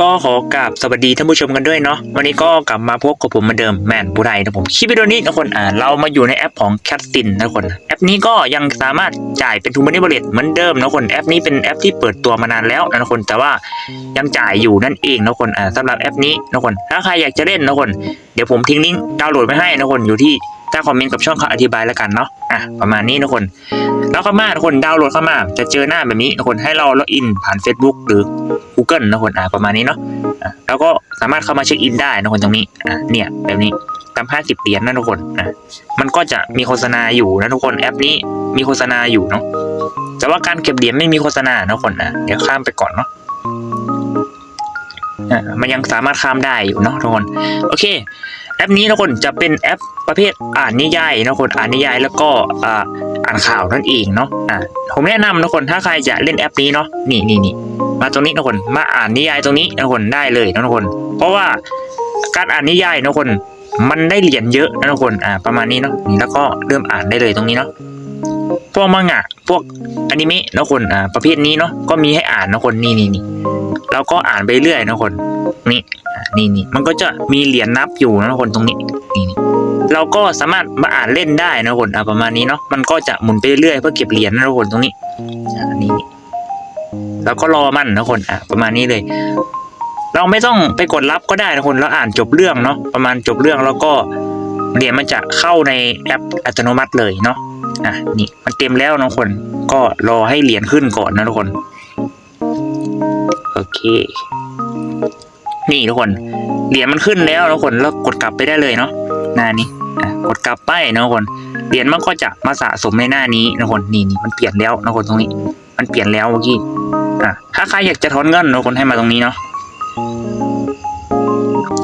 ก็ขอกราบสวัสดีท่านผู้ชมกันด้วยเนาะวันนี้ก็กลับมาพบกับผมเหมือนเดิมแมนบุไรนะผมคลิปวิดีโอนี้นะคนอ่าเรามาอยู่ในแอปของ c a t t i n นะคน แอปนี้ก็ยังสามารถจ่ายเป็นทูมันนี่บริเหมือนเดิมนะคนแอปนี้เป็นแอปที่เปิดตัวมานานแล้วนะคน แต่ว่ายังจ่ายอยู่นั่นเองนะคนอ่าสำหรับแอปนี้นะคน ถ้าใครอยากจะเล่นนะคน เดี๋ยวผมทิ้งลิงก์ดาวน์โหลดไว้ให้นะคนอยู่ที่ใต้คอมเมนต์กับช่องเขาอธิบายแล้วกันเนาะอะประมาณนี้นะคน แล้วเข้ามาทุกคนดาวน์โหลดเข้ามา จะเจอหน้าแบบนี้ทุกคนให้เราล็อกอินผ่าน Facebook หรือ Google นะคนอ่าประมาณนี้เนาะแล้วก็สามารถเข้ามาเช็คอินได้นะคนตรงนี้อะเนี่ยแบบนี้ตาม50เหรียญนะทุกคนอะมันก็จะมีโฆษณาอยู่นะทุกคนแอปนี้มีโฆษณาอยู่เนาะแต่ว่าการเก็บเหรียญไม่มีโฆษณานะทุกคนอะเดี๋ยวข้ามไปก่อนเนาะอะมันยังสามารถข้ามได้อยู่เนาะทุกคน โอเค แอปนี้นะคนจะเป็นแอปประเภทอ่านนิยายนะคนอ่านนิยายแล้วก็อ่านข่าวนั่นเองเนาะอ่าผมแนะนำนะคนถ้าใครจะเล่นแอปนี้เนาะนี่นี่นี่มาตรงนี้นะคนมาอ่านนิยายตรงนี้นะคนได้เลยนะคน เพราะว่าการอ่านนิยายนะคนมันได้เหรียญเยอะนะคนอ่าประมาณนี้เนาะนี่แล้วก็เริ่มอ่านได้เลยตรงนี้เนาะพวกมังงะพวกอนิเมะนะคนอ่าประเภทนี้เนาะก็มีให้อ่านนะคนนี่นี่นี่เราก็อ่านไปเรื่อยนะคน นี่นี่นี่มันก็จะมีเหรียญนับอยู่นะคนตรงนี้นี่นี่เราก็สามารถมาอ่านเล่นได้นะคนอ่าประมาณนี้เนาะมันก็จะหมุนไปเรื่อยเพื่อเก็บเหรียญนะคนตรงนี้อ่านี่นี่แล้วก็รอมันนะคนอ่าประมาณนี้เลย เราไม่ต้องไปกดรับก็ได้นะคนเราอ่านจบเรื่องเนาะประมาณจบเรื่องแล้วก็เหรียญมันจะเข้าในแอปอัตโนมัติเลยเนาะอะนี่มันเต็มแล้วนะคนก็รอให้เหรียญขึ้นก่อนนะทุกคนโอเค นี่ทุกคนเหรียญมันขึ้นแล้วทุกคนแล้วกดกลับไปได้เลยเนาะหน้านี้อะกดกลับไปนะทุกคนเหรียญมันก็จะมาสะสมในหน้านี้นะทุกคนนี่นี่มันเปลี่ยนแล้วนะทุกคนตรงนี้ มันเปลี่ยนแล้วเมื่อกี้อะถ้าใครอยากจะถอนเงินนะทุกคนให้มาตรงนี้เนาะ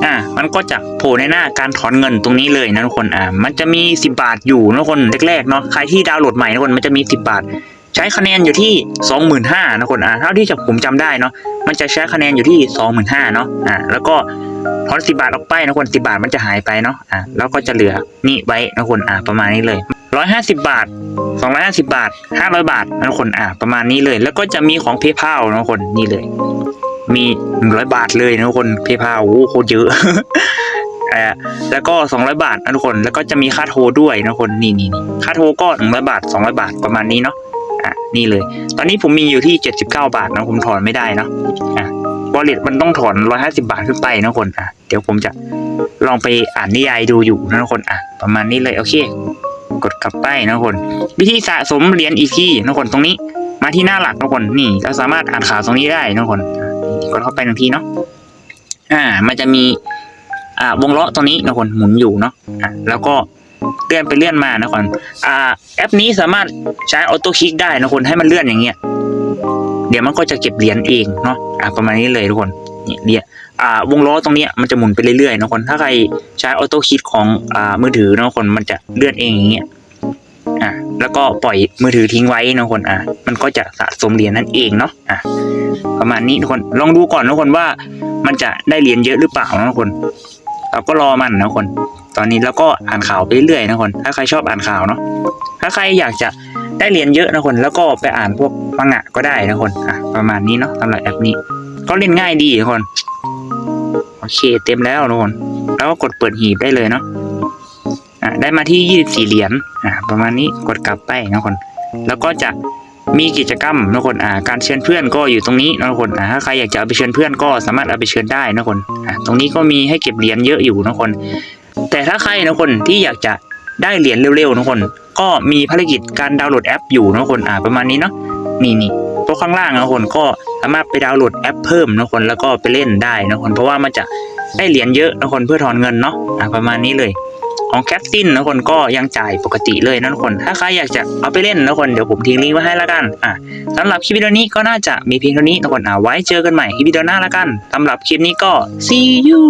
อะมันก็จะโผล่ในหน้าการถอนเงินตรงนี้เลยนะทุกคนอะมันจะมีสิบาทอยู่นะทุกคนแรกๆเนาะใครที่ดาวน์โหลดใหม่นะทุกคนมันจะมีสิบาท ใช้คะแนนอยู่ที่สองหมื่นห้านะคนอะเท่าที่จะผมจำได้เนาะมันจะใช้คะแนนอยู่ที่สองหมื่นห้าเนาะอ่าแล้วก็ถอนสิบาทออกไปนะคนสิบาทมันจะหายไปเนาะอ่าแล้วก็จะเหลือนี่ไว้นะคนอ่าประมาณนี้เลยร้อยห้าสิบาทสองร้อยห้าสิบาทห้าร้อยบาทนะคนอ่าประมาณนี้เลย แล้วก็จะมีของเพย์เพานะคนนี่เลย มีหนึ่งร้อยบาทเลยนะคนเพย์เพาโอ้โคตรเยอะอ่าแล้วก็สองร้อยบาทนะทุกคน แล้วก็จะมีค่าโทรด้วยนะคน นี่นี่นี่ค่าโทรก็หนึ่งร้อยบาทสองร้อยบาทประมาณนี้เนาะ อะนี่เลย ตอนนี้ผมมีอยู่ที่เจ็ดสิบเก้าบาทนะผมถอนไม่ได้เนาะอะวอลเล็ตมันต้องถอนร้อยห้าสิบาทขึ้นไปนะคนอะเดี๋ยวผมจะลองไปอ่านนิยายดูอยู่นะคนอะประมาณนี้เลยโอเค กดกลับไปนะคน วิธีสะสมเหรียญอีกที่นะคนตรงนี้ มาที่หน้าหลักนะคนนี่เราสามารถอ่านข่าวตรงนี้ได้นะคนกดเข้าไปหนึ่งทีเนาะอ่า มันจะมีอ่าวงล้อตรงนี้นะคนหมุนอยู่เนาะอะแล้วก็ ลื่อนไปเลื่อนมานะคนอ่าแอปนี้สามารถใช้ออโต้คลิกได้นะคนให้มันเลื่อนอย่างเงี้ยเดี๋ยวมันก็จะเก็บเหรียญเองเนาะอ่าประมาณนี้เลยทุกคนเนี่ยเนี่ยอ่าวงล้อตรงเนี้ยมันจะหมุนไปเรื่อยๆนะคนถ้าใครใช้ออโต้คลิกของอ่ามือถือนะคนมันจะเลื่อนเองอย่างเงี้ยอ่าแล้วก็ปล่อยมือถือทิ้งไว้นะคนอ่ามันก็จะสะสมเหรียญนั่นเองเนาะอ่าประมาณนี้ทุกคนลองดูก่อนนะคนว่ามันจะได้เหรียญเยอะหรือเปล่านะคน เราก็รอมันนะคน ตอนนี้เราก็อ่านข่าวไปเรื่อยนะคน ถ้าใครชอบอ่านข่าวเนาะ ถ้าใครอยากจะได้เรียญเยอะนะคน แล้วก็ไปอ่านพวกมังงะก็ได้นะคน อะประมาณนี้เนาะสำหรับแอปนี้ ก็เล่นง่ายดีนะคน โอเคเต็มแล้วนะคน แล้วก็กดเปิดหีบได้เลยเนาะ อะได้มาที่ยี่สิบสี่เหรียญ อะประมาณนี้กดกลับไปนะคน แล้วก็จะ มีกิจกรรมนะคนอ่าการเชิญเพื่อนก็อยู่ตรงนี้นะคนอ่าถ้าใครอยากจะเอาไปเชิญเพื่อนก็สามารถเอาไปเชิญได้นะคนอ่าตรงนี้ก็มีให้เก็บเหรียญเยอะอยู่นะคน แต่ถ้าใครนะคนที่อยากจะได้เหรียญเร็วๆนะคน ก็มีภารกิจการดาวน์โหลดแอปอยู่นะคนอ่าประมาณนี้เนาะนี่นี่พวข้างล่างนะคนก็สามารถไปดาวน์โหลดแอปเพิ่มนะคนแล้วก็ไปเล่นได้นะคนเพราะว่ามันจะได้เหรียญเยอะนะคนเพื่อถอนเงินเนาะอ่าประมาณนี้เลย ของแคปตินนะคนก็ยังจ่ายปกติเลยนะทุกคน ถ้าใครอยากจะเอาไปเล่นนะคนเดี๋ยวผมทิ้งลิงก์ไว้ให้ละกันอะสำหรับคลิปวิดีโอนี้ก็น่าจะมีเพียงเท่านี้นะคนอะไว้เจอกันใหม่คลิปวิดีโอหน้าละกันสำหรับคลิปนี้ก็ see you